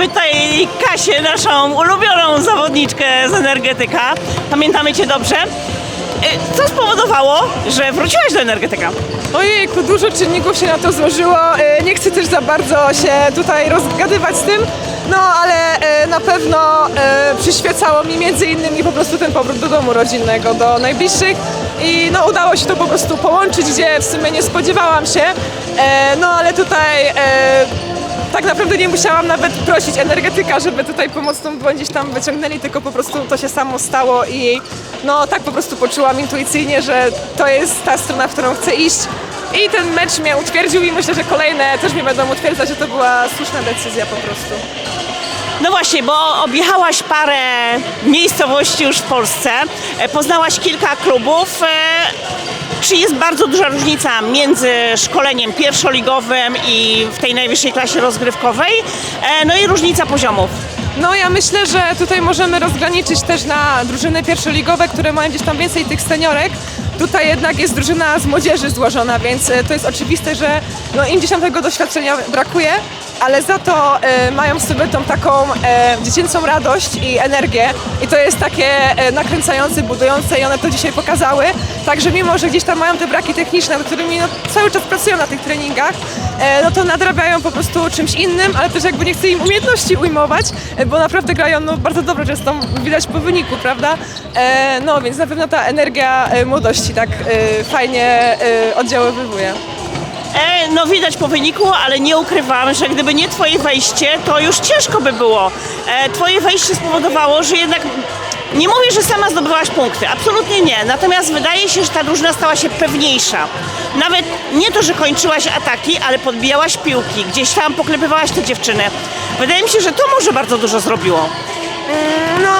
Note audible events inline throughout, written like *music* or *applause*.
mamy tutaj Kasię, naszą ulubioną zawodniczkę z energetyka. Pamiętamy Cię dobrze. E, Co spowodowało, że wróciłaś do energetyka? Ojejku, dużo czynników się na to złożyło. E, Nie chcę też za bardzo się tutaj rozgadywać z tym, no ale e, na pewno przyświecało mi między innymi po prostu ten powrót do domu rodzinnego, do najbliższych i no udało się to po prostu połączyć, gdzie w sumie nie spodziewałam się. E, No ale tutaj e, tak naprawdę nie musiałam nawet prosić energetyka, żeby tutaj pomocną dłoń gdzieś tam wyciągnęli, tylko po prostu to się samo stało i no tak po prostu poczułam intuicyjnie, że to jest ta strona, w którą chcę iść. I ten mecz mnie utwierdził i myślę, że kolejne też mnie będą utwierdzać, że to była słuszna decyzja po prostu. No właśnie, bo objechałaś parę miejscowości już w Polsce, e, poznałaś kilka klubów. Czy jest bardzo duża różnica między szkoleniem pierwszoligowym i w tej najwyższej klasie rozgrywkowej? E, No i różnica poziomów. No ja myślę, że tutaj możemy rozgraniczyć też na drużyny pierwszoligowe, które mają gdzieś tam więcej tych seniorek. Tutaj jednak jest drużyna z młodzieży złożona, więc e, to jest oczywiste, że no, im gdzieś tam tego doświadczenia brakuje, ale za to e, mają w sobie tą taką e, dziecięcą radość i energię i to jest takie e, nakręcające, budujące i one to dzisiaj pokazały. Także mimo, że gdzieś tam mają te braki techniczne, nad którymi no, cały czas pracują na tych treningach, e, no to nadrabiają po prostu czymś innym, ale też jakby nie chcę im umiejętności ujmować, e, bo naprawdę grają no, bardzo dobrze, zresztą widać po wyniku, prawda? E, no więc na pewno ta energia młodości tak fajnie oddziaływuje. E, no widać po wyniku, ale nie ukrywam, że gdyby nie twoje wejście, to już ciężko by było. E, twoje wejście spowodowało, że jednak nie mówię, że sama zdobywałaś punkty, absolutnie nie. Natomiast wydaje się, że ta drużyna stała się pewniejsza. Nawet nie to, że kończyłaś ataki, ale podbijałaś piłki, gdzieś tam poklepywałaś te dziewczyny. Wydaje mi się, że to może bardzo dużo zrobiło. No,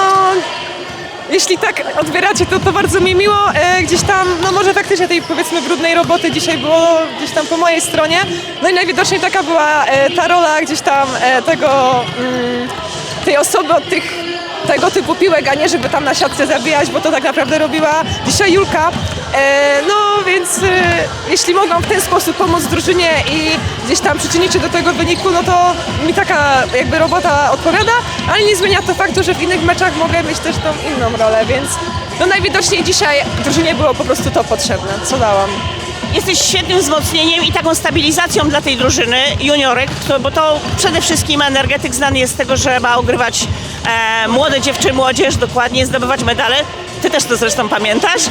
jeśli tak odbieracie, to to bardzo mi miło. E, gdzieś tam, no może faktycznie tej powiedzmy brudnej roboty dzisiaj było gdzieś tam po mojej stronie. No i najwidoczniej taka była e, ta rola gdzieś tam e, tego, mm, tej osoby od tych tego typu piłek, a nie żeby tam na siatce zabijać, bo to tak naprawdę robiła dzisiaj Julka. E, no więc e, jeśli mogą w ten sposób pomóc drużynie i gdzieś tam przyczynić się do tego wyniku, no to mi taka jakby robota odpowiada, ale nie zmienia to faktu, że w innych meczach mogę mieć też tą inną rolę, więc no najwidoczniej dzisiaj drużynie było po prostu to potrzebne, co dałam. Jesteś świetnym wzmocnieniem i taką stabilizacją dla tej drużyny juniorek, bo to przede wszystkim energetyk znany jest z tego, że ma ogrywać e, młode dziewczyny, młodzież, dokładnie zdobywać medale. Ty też to zresztą pamiętasz.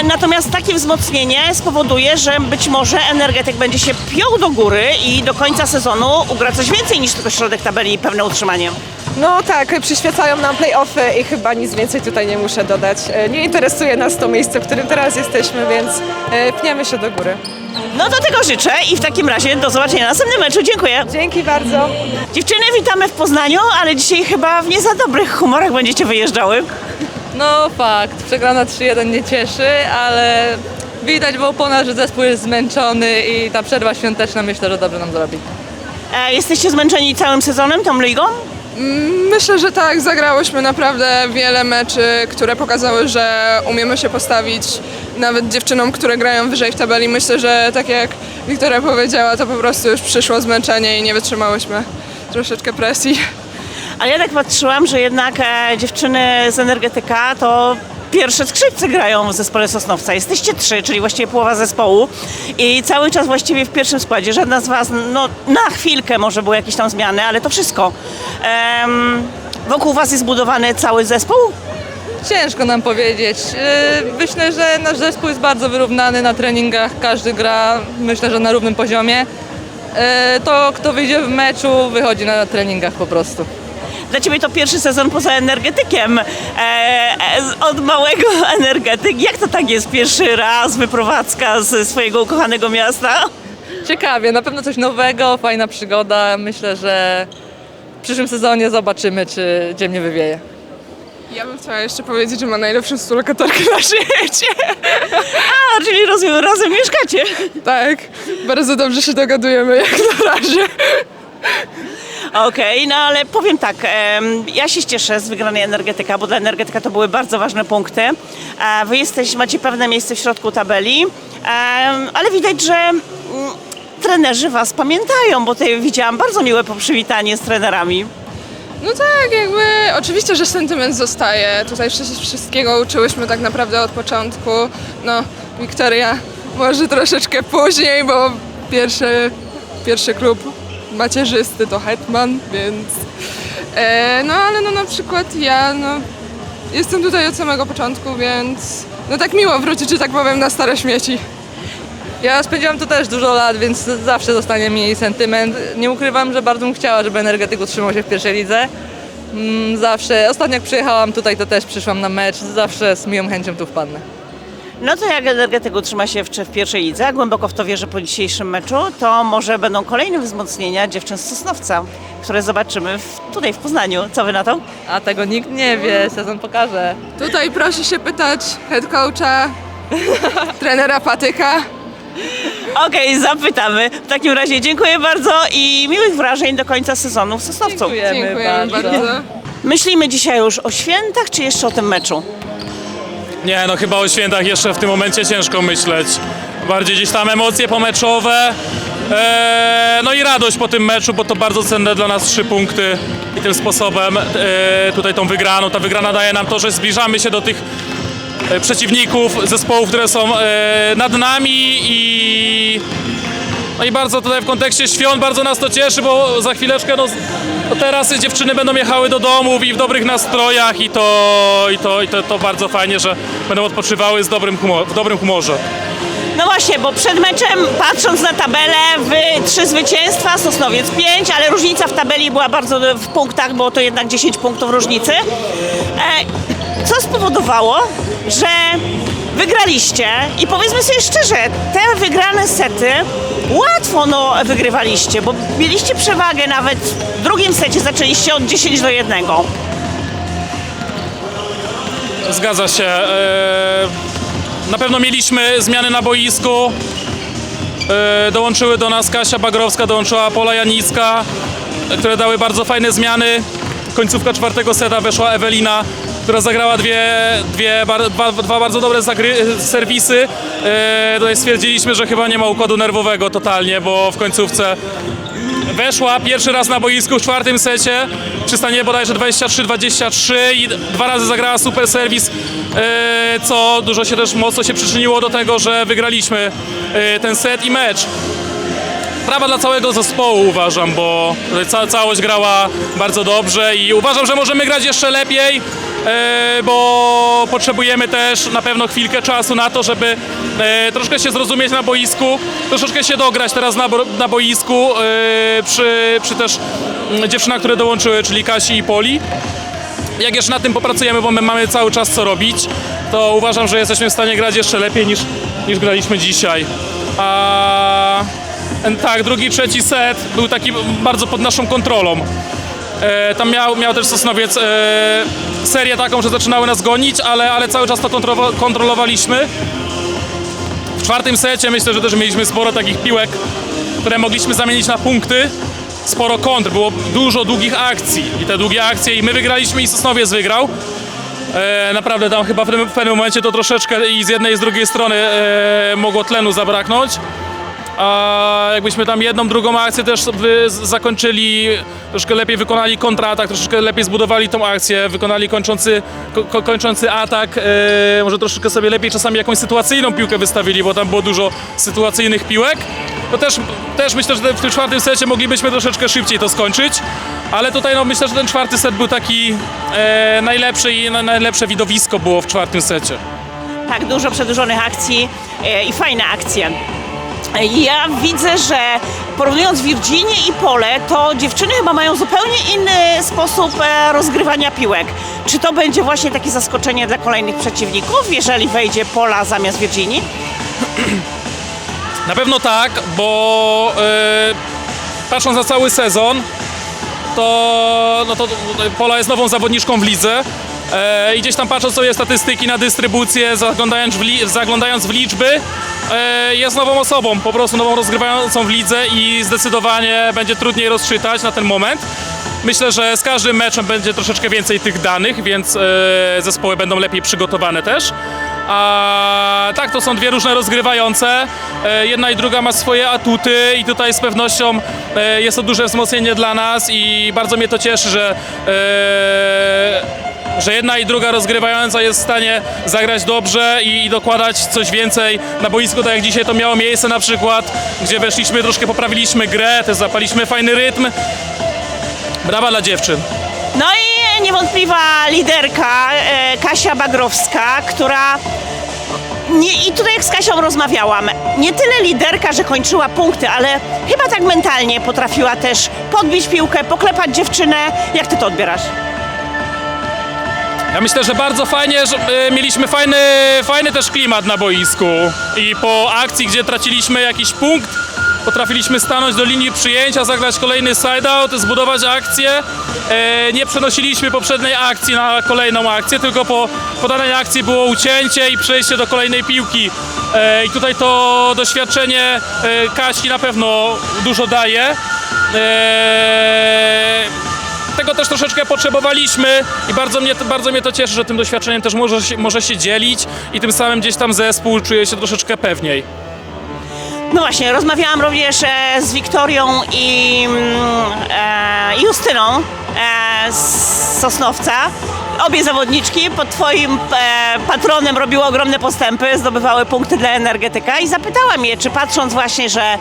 E, natomiast takie wzmocnienie spowoduje, że być może energetyk będzie się piął do góry i do końca sezonu ugra coś więcej niż tylko środek tabeli i pewne utrzymanie. No tak, przyświecają nam play-offy i chyba nic więcej tutaj nie muszę dodać. E, Nie interesuje nas to miejsce, w którym teraz jesteśmy, więc e, pniemy się do góry. No do tego życzę i w takim razie do zobaczenia na następnym meczu. Dziękuję. Dzięki bardzo. Dziewczyny, witamy w Poznaniu, ale dzisiaj chyba w nie za dobrych humorach będziecie wyjeżdżały. No fakt, przegrana 3-1 nie cieszy, ale widać było po nas, że zespół jest zmęczony i ta przerwa świąteczna myślę, że dobrze nam zrobi. E, jesteście zmęczeni całym sezonem, tą ligą? Myślę, że tak, zagrałyśmy naprawdę wiele meczy, które pokazały, że umiemy się postawić nawet dziewczynom, które grają wyżej w tabeli. Myślę, że tak jak Wiktoria powiedziała, to po prostu już przyszło zmęczenie i nie wytrzymałyśmy troszeczkę presji. Ale ja tak patrzyłam, że jednak e, dziewczyny z energetyka to pierwsze skrzypce grają w zespole Sosnowca. Jesteście trzy, czyli właściwie połowa zespołu i cały czas właściwie w pierwszym składzie. Żadna z was, no na chwilkę może były jakieś tam zmiany, ale to wszystko. Wokół was jest budowany cały zespół? Ciężko nam powiedzieć. Yy, Myślę, że nasz zespół jest bardzo wyrównany na treningach, każdy gra myślę, że na równym poziomie. Yy, To kto wyjdzie w meczu wychodzi na treningach po prostu. Dla ciebie to pierwszy sezon poza energetykiem. E, e, od małego *laughs* energetyk. Jak to tak jest pierwszy raz wyprowadzka ze swojego ukochanego miasta? Ciekawie, na pewno coś nowego, fajna przygoda. Myślę, że w przyszłym sezonie zobaczymy, czy gdzie mnie wywieje. Ja bym chciała jeszcze powiedzieć, że ma najlepszą stulokatorkę na świecie. A, czyli rozumiem, razem mieszkacie. Tak, bardzo dobrze się dogadujemy jak na razie. Okej, no ale powiem tak, ja się cieszę z wygranej energetyka, bo dla energetyka to były bardzo ważne punkty. E, wy jesteś, macie pewne miejsce w środku tabeli, ale widać, że mm, trenerzy was pamiętają, bo tutaj widziałam bardzo miłe poprzywitanie z trenerami. No tak, jakby oczywiście, że sentyment zostaje. Tutaj przecież wszystkiego uczyłyśmy tak naprawdę od początku. No, Wiktoria może troszeczkę później, bo pierwszy, pierwszy klub macierzysty to Hetman, więc... E, no ale no na przykład ja, no jestem tutaj od samego początku, więc no tak miło wrócić, że tak powiem, na stare śmieci. Ja spędziłam tu też dużo lat, więc zawsze zostanie mi sentyment. Nie ukrywam, że bardzo bym chciała, żeby energetyk utrzymał się w pierwszej lidze. Mm, Zawsze, ostatnio jak przyjechałam tutaj, to też przyszłam na mecz. Zawsze z miłą chęcią tu wpadnę. No to jak energetyk utrzyma się w, w pierwszej lidze, a głęboko w to wierzę po dzisiejszym meczu, to może będą kolejne wzmocnienia dziewczyn z Sosnowca, które zobaczymy w, tutaj w Poznaniu. Co wy na to? A tego nikt nie wie, sezon pokaże. Tutaj proszę się pytać head coacha, *laughs* trenera Patyka. Okej, zapytamy. W takim razie dziękuję bardzo i miłych wrażeń do końca sezonu w Sosnowcu. Dziękujemy, Dziękuję bardzo. bardzo. Myślimy dzisiaj już o świętach, czy jeszcze o tym meczu? Nie, no chyba o świętach jeszcze w tym momencie ciężko myśleć. Bardziej gdzieś tam emocje pomeczowe. Eee, no i radość po tym meczu, bo to bardzo cenne dla nas trzy punkty i tym sposobem eee, tutaj tą wygraną. Ta wygrana daje nam to, że zbliżamy się do tych e, przeciwników, zespołów, które są e, nad nami i no i bardzo tutaj w kontekście świąt bardzo nas to cieszy, bo za chwileczkę, no, no teraz dziewczyny będą jechały do domów i w dobrych nastrojach i to, i to, i to, to bardzo fajnie, że będą odpoczywały z dobrym humor, w dobrym humorze. No właśnie, bo przed meczem, patrząc na tabelę, wy trzy zwycięstwa, Sosnowiec pięć, ale różnica w tabeli była bardzo w punktach, było to jednak 10 punktów różnicy. E, co spowodowało, że wygraliście i powiedzmy sobie szczerze, te wygrane sety łatwo no, wygrywaliście, bo mieliście przewagę nawet w drugim secie, zaczęliście od 10 do 1. Zgadza się. e, Na pewno mieliśmy zmiany na boisku. E, Dołączyły do nas Kasia Bagrowska, dołączyła Pola Janicka, które dały bardzo fajne zmiany. Końcówka czwartego seta weszła Ewelina, która zagrała dwie, dwie, bar- dwa, dwa bardzo dobre zagry, serwisy. E, Tutaj stwierdziliśmy, że chyba nie ma układu nerwowego totalnie, bo w końcówce weszła pierwszy raz na boisku w czwartym secie przy stanie bodajże 23-23 i dwa razy zagrała super serwis, e, co dużo się też mocno się przyczyniło do tego, że wygraliśmy e, ten set i mecz. Prawa dla całego zespołu uważam, bo ca całość grała bardzo dobrze i uważam, że możemy grać jeszcze lepiej, e, bo potrzebujemy też na pewno chwilkę czasu na to, żeby e, troszkę się zrozumieć na boisku, troszeczkę się dograć teraz na, na boisku e, przy, przy też mm, dziewczynach, które dołączyły, czyli Kasi i Poli. Jak jeszcze nad tym popracujemy, bo my mamy cały czas co robić, to uważam, że jesteśmy w stanie grać jeszcze lepiej niż, niż graliśmy dzisiaj. A tak, drugi, trzeci set był taki bardzo pod naszą kontrolą. E, tam miał, miał też Sosnowiec e, serię taką, że zaczynały nas gonić, ale, ale cały czas to kontrolowaliśmy. W czwartym secie myślę, że też mieliśmy sporo takich piłek, które mogliśmy zamienić na punkty. Sporo kontr, było dużo długich akcji i te długie akcje i my wygraliśmy i Sosnowiec wygrał. E, naprawdę tam chyba w w pewnym momencie to troszeczkę i z jednej i z drugiej strony e, mogło tlenu zabraknąć. A jakbyśmy tam jedną, drugą akcję też zakończyli, troszkę lepiej wykonali kontratak, troszeczkę lepiej zbudowali tą akcję, wykonali kończący, ko, ko, kończący atak, e, może troszeczkę sobie lepiej czasami jakąś sytuacyjną piłkę wystawili, bo tam było dużo sytuacyjnych piłek. To też, też myślę, że w tym czwartym secie moglibyśmy troszeczkę szybciej to skończyć, ale tutaj no, myślę, że ten czwarty set był taki e, najlepszy i na, najlepsze widowisko było w czwartym secie. Tak, dużo przedłużonych akcji e, i fajne akcje. Ja widzę, że porównując Virginię i Pole, to dziewczyny chyba mają zupełnie inny sposób e, rozgrywania piłek. Czy to będzie właśnie takie zaskoczenie dla kolejnych przeciwników, jeżeli wejdzie Pola zamiast Virginii? Na pewno tak, bo e, patrząc na cały sezon, to, no to Pola jest nową zawodniczką w lidze. E, I gdzieś tam patrząc sobie statystyki na dystrybucję, zaglądając w, li, zaglądając w liczby, e, jest nową osobą, po prostu nową rozgrywającą w lidze i zdecydowanie będzie trudniej rozczytać na ten moment. Myślę, że z każdym meczem będzie troszeczkę więcej tych danych, więc e, zespoły będą lepiej przygotowane też. A tak, to są dwie różne rozgrywające. E, Jedna i druga ma swoje atuty i tutaj z pewnością e, jest to duże wzmocnienie dla nas i bardzo mnie to cieszy, że, e, że jedna i druga rozgrywająca jest w stanie zagrać dobrze i, i dokładać coś więcej na boisku, tak jak dzisiaj to miało miejsce na przykład, gdzie weszliśmy, troszkę poprawiliśmy grę, też zapaliśmy fajny rytm. Brawa dla dziewczyn. No i niewątpliwa liderka e, Kasia Bagrowska, która nie, i tutaj jak z Kasią rozmawiałam, nie tyle liderka, że kończyła punkty, ale chyba tak mentalnie potrafiła też podbić piłkę, poklepać dziewczynę. Jak ty to odbierasz? Ja myślę, że bardzo fajnie, że e, mieliśmy fajny, fajny też klimat na boisku i po akcji, gdzie traciliśmy jakiś punkt, potrafiliśmy stanąć do linii przyjęcia, zagrać kolejny side-out, zbudować akcję. E, nie przenosiliśmy poprzedniej akcji na kolejną akcję, tylko po, po danej akcji było ucięcie i przejście do kolejnej piłki. E, I tutaj to doświadczenie e, Kasi na pewno dużo daje. Tego też troszeczkę potrzebowaliśmy i bardzo mnie, bardzo mnie to cieszy, że tym doświadczeniem też może się, może się dzielić i tym samym gdzieś tam zespół czuje się troszeczkę pewniej. No właśnie, rozmawiałam również e, z Wiktorią i mm, e, Justyną e, z Sosnowca. Obie zawodniczki pod twoim e, patronem robiły ogromne postępy, zdobywały punkty dla energetyka i zapytałam je, czy patrząc właśnie, że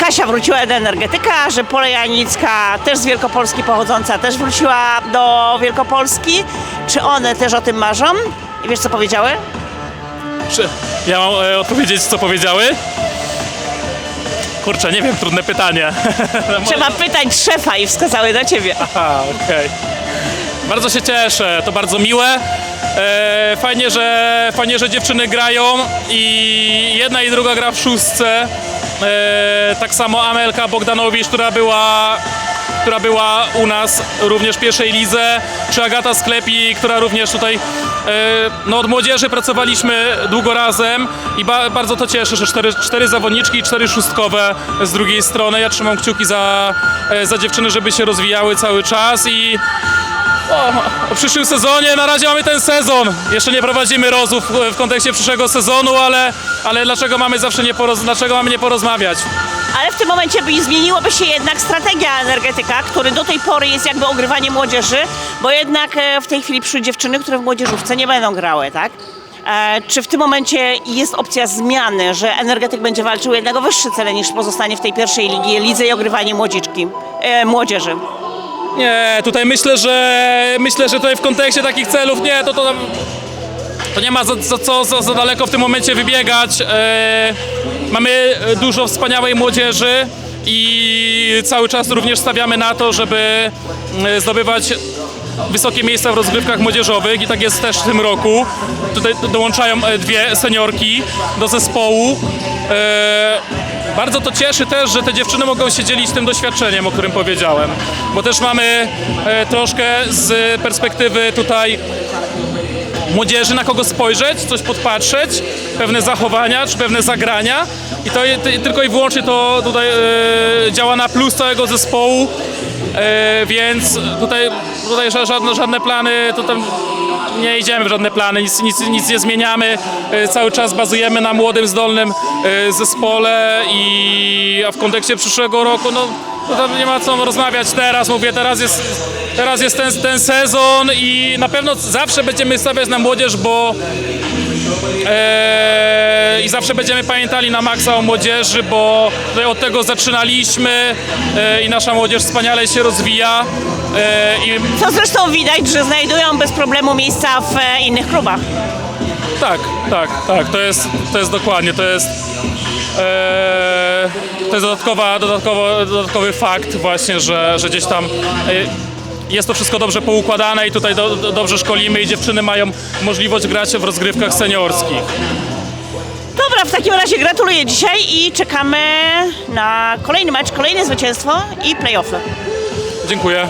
Kasia wróciła do energetyka, że Pola Janicka, też z Wielkopolski pochodząca, też wróciła do Wielkopolski, czy one też o tym marzą? I wiesz co powiedziały? Czy ja mam e, odpowiedzieć, co powiedziały? Kurczę, nie wiem, trudne pytanie. *laughs* Trzeba pytać szefa i wskazały na ciebie. Aha, okej. Bardzo się cieszę, to bardzo miłe. E, fajnie, że, fajnie, że dziewczyny grają i jedna i druga gra w szóstce. E, tak samo Amelka Bogdanowicz, która była, która była u nas również w pierwszej lidze, czy Agata Sklepi, która również tutaj e, no od młodzieży pracowaliśmy długo razem i ba, bardzo to cieszy, że cztery, cztery zawodniczki i cztery szóstkowe z drugiej strony. Ja trzymam kciuki za, e, za dziewczyny, żeby się rozwijały cały czas i o, przyszłym sezonie, na razie mamy ten sezon. Jeszcze nie prowadzimy rozmów w kontekście przyszłego sezonu, ale, ale dlaczego mamy zawsze nie, poroz, dlaczego mamy nie porozmawiać? Ale w tym momencie by zmieniłoby się jednak strategia energetyka, który do tej pory jest jakby ogrywanie młodzieży, bo jednak e, w tej chwili przy dziewczyny, które w młodzieżówce nie będą grały, tak? E, czy w tym momencie jest opcja zmiany, że energetyk będzie walczył jednak o wyższe cele niż pozostanie w tej pierwszej ligi, lidze i ogrywanie młodziczki, e, młodzieży? Nie, tutaj myślę, że myślę, że tutaj w kontekście takich celów nie, to to, to nie ma za, za, co za, za daleko w tym momencie wybiegać. E, mamy dużo wspaniałej młodzieży i cały czas również stawiamy na to, żeby e, zdobywać wysokie miejsca w rozgrywkach młodzieżowych i tak jest też w tym roku. Tutaj do- dołączają e, dwie seniorki do zespołu. Bardzo to cieszy też, że te dziewczyny mogą się dzielić tym doświadczeniem, o którym powiedziałem, bo też mamy e, troszkę z perspektywy tutaj młodzieży na kogo spojrzeć, coś podpatrzeć, pewne zachowania czy pewne zagrania. I to tylko i wyłącznie to tutaj e, działa na plus całego zespołu, e, więc tutaj, tutaj ża- żadne, żadne plany, to tam nie idziemy w żadne plany, nic, nic, nic nie zmieniamy, e, cały czas bazujemy na młodym, zdolnym e, zespole i a w kontekście przyszłego roku, no to nie ma co rozmawiać. Teraz, mówię, teraz jest, teraz jest ten, ten sezon i na pewno zawsze będziemy stawiać na młodzież, bo e, i zawsze będziemy pamiętali na maksa o młodzieży, bo od tego zaczynaliśmy e, i nasza młodzież wspaniale się rozwija e, i Co zresztą widać, że znajdują bez problemu miejsca w e, innych klubach. Tak, tak, tak, to jest, to jest dokładnie, to jest, to jest dodatkowa, dodatkowo, dodatkowy fakt właśnie, że, że gdzieś tam e, jest to wszystko dobrze poukładane i tutaj do, do, dobrze szkolimy i dziewczyny mają możliwość grać w rozgrywkach seniorskich. Dobra, w takim razie gratuluję dzisiaj i czekamy na kolejny mecz, kolejne zwycięstwo i playoffy. Dziękuję.